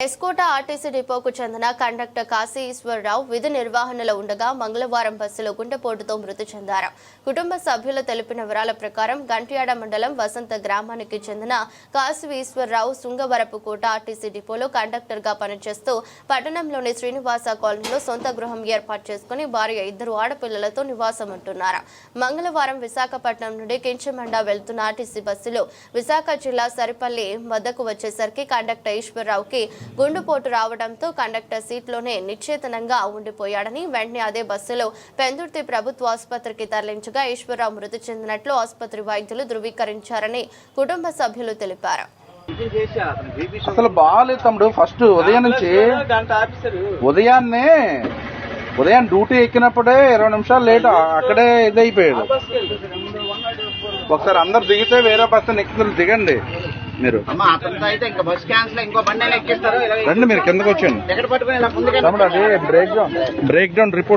S. Kota RTC డిపోకు చెందిన conductor Kashi Eswararao విధి నిర్వహణలో ఉండగా మంగళవారం బస్సులో గుండెపోటుతో మృతి చెందారు. కుటుంబ సభ్యులు తెలిపిన వివరాల ప్రకారం గంట్యాడ మండలం వసంత గ్రామానికి చెందిన కాశీ ఈశ్వరరావు శృంగవరపుకోట ఆర్టీసీ డిపోలో కండక్టర్గా పనిచేస్తూ పట్టణంలోని శ్రీనివాస కాలనీలో సొంత గృహం ఏర్పాటు చేసుకుని భార్య ఇద్దరు ఆడపిల్లలతో నివాసం ఉంటున్నారు మంగళవారం విశాఖపట్నం నుండి కించమండ వెళ్తున్న ఆర్టీసీ బస్సులో విశాఖ జిల్లా సరిపల్లి వద్దకు వచ్చేసరికి కండక్టర్ ఈశ్వరరావుకి గుండుపోటు రావడంతో కండక్టర్ సీట్లోనే నిశ్చేతనంగా ఉండిపోయాడని వెంటనే అదే బస్సులో పెందుర్తి ప్రభుత్వ ఆసుపత్రికి తరలించగా ఈశ్వరరావు మృతి చెందినట్లు ఆసుపత్రి వైద్యులు ధృవీకరించారని కుటుంబ సభ్యులు తెలిపారు. అసలు బాగాలేదు తమ్ముడు. ఫస్ట్ ఉదయం నుంచి ఉదయాన్నే ఉదయం డ్యూటీ ఎక్కినప్పుడే ఇరవై నిమిషాలు లేట్ అక్కడే ఇదైపోయాడు. ఒకసారి అందరు దిగితే వేరే బస్సు ఎక్కుతారు దిగండి. మీరు. అమ్మ అతనితో అయితే ఇంకా బస్ క్యాన్సిల్ ఇంకో బండి ఎక్కిస్తారు ఇలా రండి మీరు కిందకు వచ్చాను బ్రేక్ డౌన్ రిపోర్ట్